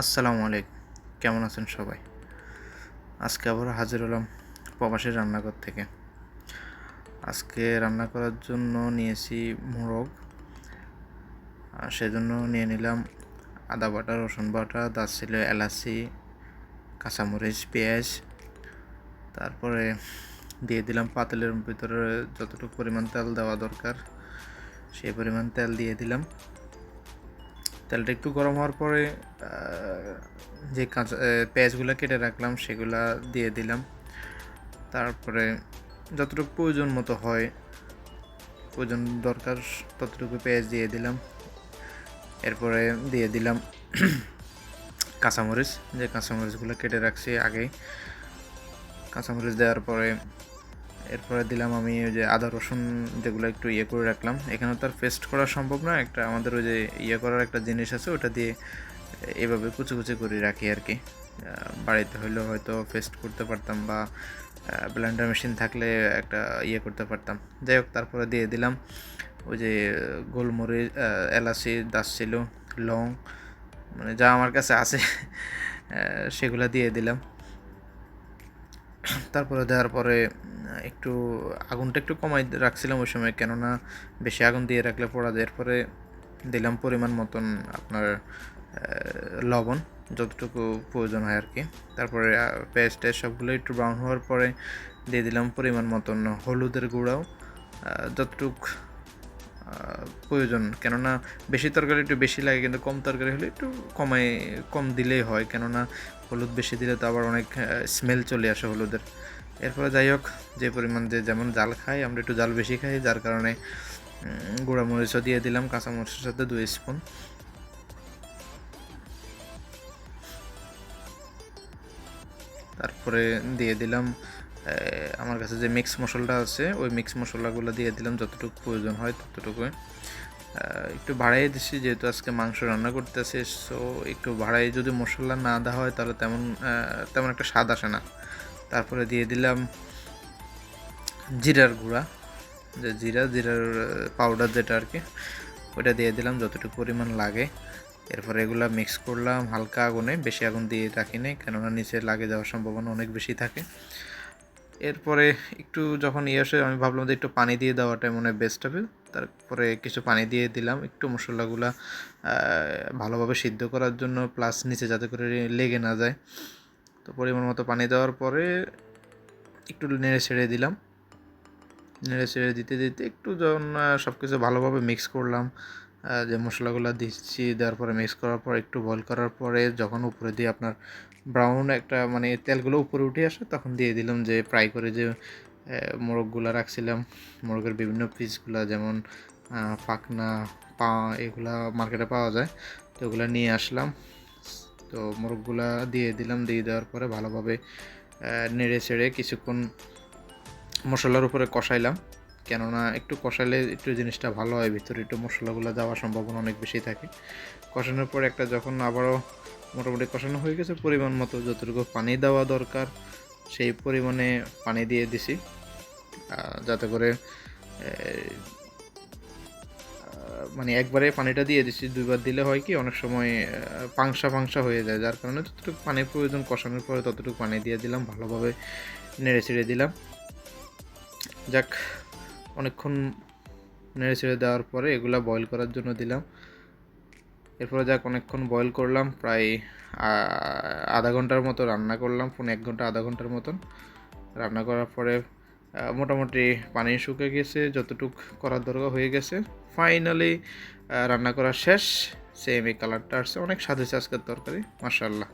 আসসালামু আলাইকুম। কেমন আছেন সবাই? আজকে আবার হাজির হলাম প্রবাসী রান্নাঘর থেকে। আজকে রান্না করার জন্য নিয়েছি মোরগ। আর সেজন্য নিয়ে নিলাম আদা বাটা, রসুন বাটা দারচিল এলাচি, কাঁচামরিচ, পেঁয়াজ। তারপরে দিয়ে দিলাম পাতিলের ভিতরে যতটুকু পরিমাণ তেল দেওয়া দরকার, সেই পরিমাণ তেল দিয়ে দিলাম। তেলটা একটু গরম হওয়ার পরে যে কাঁচা পেঁয়াজগুলো কেটে রাখলাম, সেগুলা দিয়ে দিলাম। তারপরে যতটুকু প্রয়োজন মতো হয়, প্রয়োজন দরকার ততটুকু পেঁয়াজ দিয়ে দিলাম। এরপরে দিয়ে দিলাম কাঁচামরিচ। যে কাঁচামরিচগুলো কেটে রাখছি আগেই কাঁচামরিচ দেওয়ার পরে এরপরে দিলাম আমি ওই যে আদা, রসুন যেগুলো একটু ইয়ে করে রাখলাম। এখানে তো আর পেস্ট করা সম্ভব না একটা আমাদের ওই যে ইয়ে করার একটা জিনিস আছে, ওটা দিয়ে এভাবে কুচি কুচি করে রাখি আর কি। বাড়িতে হইলেও হয়তো পেস্ট করতে পারতাম বা ব্লেন্ডার মেশিন থাকলে একটা ইয়ে করতে পারতাম। যাই হোক, তারপরে দিয়ে দিলাম ওই যে গোলমরিচ এলাচি দারচিল লং মানে যা আমার কাছে আছে সেগুলো দিয়ে দিলাম। তারপরে দেওয়ার পরে, একটু আগুনটা একটু কমাই রাখছিলাম ওই সময়, কেননা বেশি আগুন দিয়ে রাখলে পড়া দেওয়ার পরে দিলাম পরিমাণ মতন আপনার লবণ, যতটুকু প্রয়োজন হয় আর কি তারপরে পেঁয়াজ টেস্ট সবগুলো একটু ব্রাউন হওয়ার পরে দিয়ে দিলাম পরিমাণ মতন হলুদের গুঁড়াও। যতটুক প্রয়োজন। কেননা বেশি তরকারি একটু বেশি লাগে, কিন্তু কম তরকারি হলে একটু কমাই, কম দিলেই হয়। কেননা হলুদ বেশি দিলে তো আবার অনেক স্মেল চলে আসে হলুদের। এরপরে যাই হোক, যে পরিমাণ যে যেমন জাল খাই, আমরা একটু জাল বেশি খাই, যার কারণে গুঁড়া মরিচও দিয়ে দিলাম কাঁচা মরিচের সাথে দুই স্পুন। তারপরে দিয়ে দিলাম আমার কাছে যে মিক্স মশলাটা আছে, ওই মিক্স মশলাগুলো দিয়ে দিলাম, যতটুকু প্রয়োজন হয় ততটুকু একটু বাড়াই দিচ্ছি যেহেতু আজকে মাংস রান্না করতেছে সো একটু বাড়াই, যদি মশলা না দেওয়া হয় তাহলে তেমন তেমন একটা স্বাদ আসে না। তারপরে দিয়ে দিলাম জিরার গুঁড়া, যে জিরা, জিরার পাউডার যেটা আর কি, ওইটা দিয়ে দিলাম যতটুকু পরিমাণ লাগে। এরপরে এগুলা মিক্স করলাম, হালকা আগুনে, বেশি আগুন দিয়ে রাখিনি, কেননা নিচে লাগে যাওয়ার সম্ভাবনা অনেক বেশি থাকে। এরপরে একটু যখন ইয়ে আসে, আমি ভাবলাম যে একটু পানি দিয়ে দেওয়াটা মনে হয় বেস্ট হবে। তারপরে কিছু পানি দিয়ে দিলাম, একটু মশলাগুলা ভালোভাবে সিদ্ধ করার জন্য প্লাস নিচে যাতে করে লেগে না যায়। তো পরিমাণ মতো পানি দেওয়ার পরে একটু নেড়ে ছেড়ে দিলাম। নেড়ে ছেড়ে দিতে দিতে একটু যখন সব কিছু ভালোভাবে মিক্স করলাম যে মশলাগুলো দিচ্ছি, দেওয়ার পরে মিক্স করার পর, একটু বয়েল করার পরে যখন উপরে দিয়ে আপনার ব্রাউন একটা মানে তেলগুলো উপরে উঠে আসে, তখন দিয়ে দিলাম যে ফ্রাই করে যে মোরগগুলো রাখছিলাম। মোরগের বিভিন্ন পিসগুলো যেমন পাখনা, পা, এগুলা মার্কেটে পাওয়া যায়। তো ওগুলো নিয়ে আসলাম। তো মোরগগুলা দিয়ে দিলাম। দিয়ে দেওয়ার পরে ভালোভাবে নেড়ে ছেড়ে কিছুক্ষণ মশলার উপরে কষাইলাম। কেননা একটু কষালে একটু জিনিসটা ভালো হয়, ভিতরে একটু মশলাগুলো দেওয়ার সম্ভাবনা অনেক বেশি থাকে। কষানোর পর একটা যখন আবারও মোটামুটি কষানো হয়ে গেছে পরিমাণ মতো, যতটুকু পানি দেওয়া দরকার সেই পরিমাণে পানি দিয়ে দিছি। যাতে করে মানে একবারে পানিটা দিয়ে দিছি। দুইবার দিলে হয় কি, অনেক সময় পাংসা পাংসা হয়ে যায়। যার কারণে যতটুকু পানির প্রয়োজন, কষানোর পরে ততটুকু পানি দিয়ে দিলাম, ভালোভাবে নেড়ে ছেড়ে দিলাম। যাক অনেকক্ষণ নেড়ে ছেড়ে দেওয়ার পরে এগুলা বয়েল করার জন্য দিলাম। এরপরে যাক, অনেকক্ষণ বয়েল করলাম, প্রায় আধা ঘণ্টার মতো রান্না করলাম ফোন এক ঘণ্টা, আধা ঘণ্টার মতন। রান্না করার পরে মোটামুটি পানি শুকে গেছে, যতটুক করার দরকার হয়ে গেছে। ফাইনালি রান্না করা শেষ। সেম এই কালারটা আসছে। অনেক স্বাদ হয়েছে আজকের তরকারি মার্শাল্লাহ